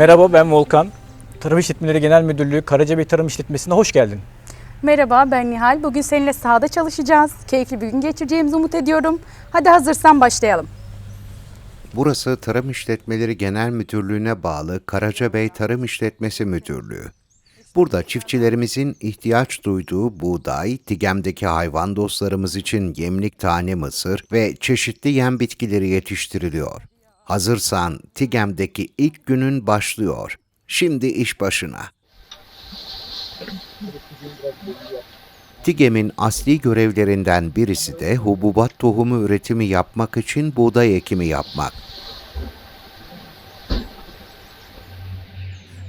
Merhaba ben Volkan. Tarım İşletmeleri Genel Müdürlüğü Karacabey Tarım İşletmesi'ne hoş geldin. Merhaba ben Nihal. Bugün seninle sahada çalışacağız. Keyifli bir gün geçireceğimizi umut ediyorum. Hadi hazırsan başlayalım. Burası Tarım İşletmeleri Genel Müdürlüğü'ne bağlı Karacabey Tarım İşletmesi Müdürlüğü. Burada çiftçilerimizin ihtiyaç duyduğu buğday, Tigem'deki hayvan dostlarımız için yemlik tane mısır ve çeşitli yem bitkileri yetiştiriliyor. Hazırsan Tigem'deki ilk günün başlıyor. Şimdi iş başına. TİGEM'in asli görevlerinden birisi de hububat tohumu üretimi yapmak için buğday ekimi yapmak.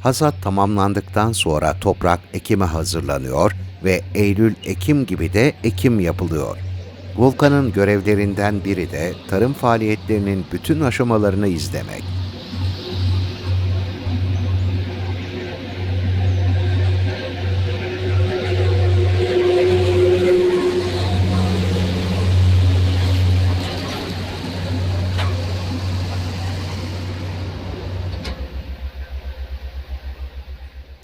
Hasat tamamlandıktan sonra toprak ekime hazırlanıyor ve Eylül-Ekim gibi de ekim yapılıyor. Volkan'ın görevlerinden biri de tarım faaliyetlerinin bütün aşamalarını izlemek.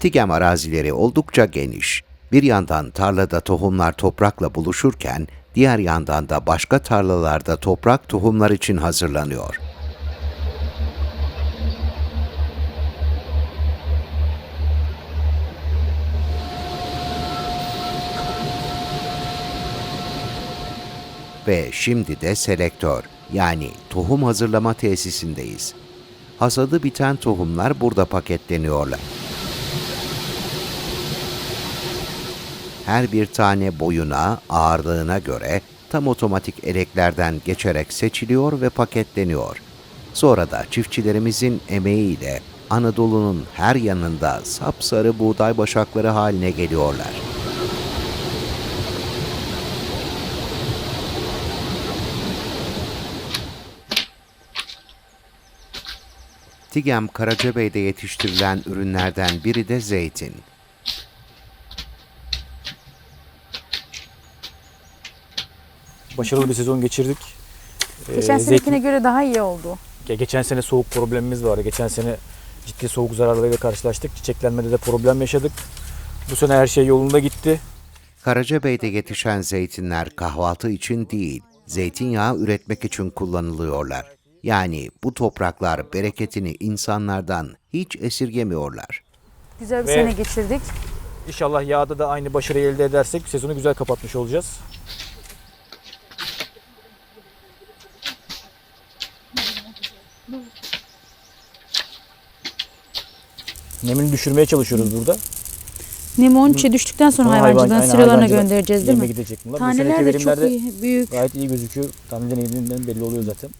Tigem arazileri oldukça geniş. Bir yandan tarlada tohumlar toprakla buluşurken, diğer yandan da başka tarlalarda toprak tohumlar için hazırlanıyor. Ve şimdi de selektör, yani tohum hazırlama tesisindeyiz. Hasadı biten tohumlar burada paketleniyorlar. Her bir tane boyuna, ağırlığına göre tam otomatik eleklerden geçerek seçiliyor ve paketleniyor. Sonra da çiftçilerimizin emeğiyle Anadolu'nun her yanında sapsarı buğday başakları haline geliyorlar. Tigem Karacabey'de yetiştirilen ürünlerden biri de zeytin. Başarılı bir sezon geçirdik. Geçen Ee, senekine zeytin- göre daha iyi oldu. Ge- Geçen sene soğuk problemimiz vardı. Geçen sene ciddi soğuk zararlarıyla karşılaştık. Çiçeklenmede de problem yaşadık. Bu sene her şey yolunda gitti. Karacabey'de yetişen zeytinler kahvaltı için değil, zeytinyağı üretmek için kullanılıyorlar. Yani bu topraklar bereketini insanlardan hiç esirgemiyorlar. Güzel bir Ve- sene geçirdik. İnşallah yağda da aynı başarıyı elde edersek sezonu güzel kapatmış olacağız. Nemini düşürmeye çalışıyoruz burada. Limon çiğ düştükten sonra Sonra aynen, sıralarına hayvancılık göndereceğiz değil yeme mi? gidecek bunlar. Bu Taneler seneki de çok iyi, büyük. gayet iyi gözüküyor. Taneden yediğinden belli oluyor zaten.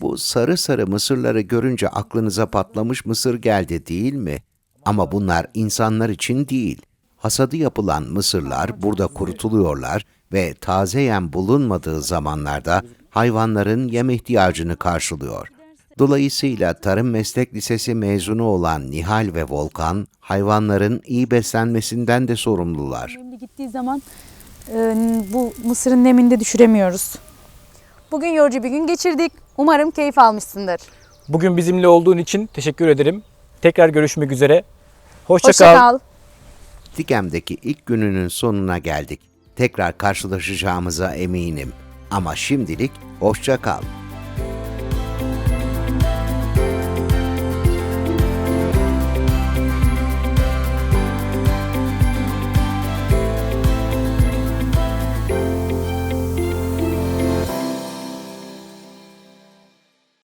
Bu sarı sarı mısırları görünce aklınıza patlamış mısır geldi değil mi? Ama bunlar insanlar için değil. Hasadı yapılan mısırlar burada kurutuluyorlar ve taze yem bulunmadığı zamanlarda hayvanların yem ihtiyacını karşılıyor. Dolayısıyla Tarım Meslek Lisesi mezunu olan Nihal ve Volkan, hayvanların iyi beslenmesinden de sorumlular. Nemli gittiği zaman e, bu mısırın nemini de düşüremiyoruz. Bugün yorucu bir gün geçirdik. Umarım keyif almışsındır. Bugün bizimle olduğun için teşekkür ederim. Tekrar görüşmek üzere. Hoşça, Hoşça kal. kal. Dikem'deki ilk gününün sonuna geldik. Tekrar karşılaşacağımıza eminim. Ama şimdilik hoşça kal.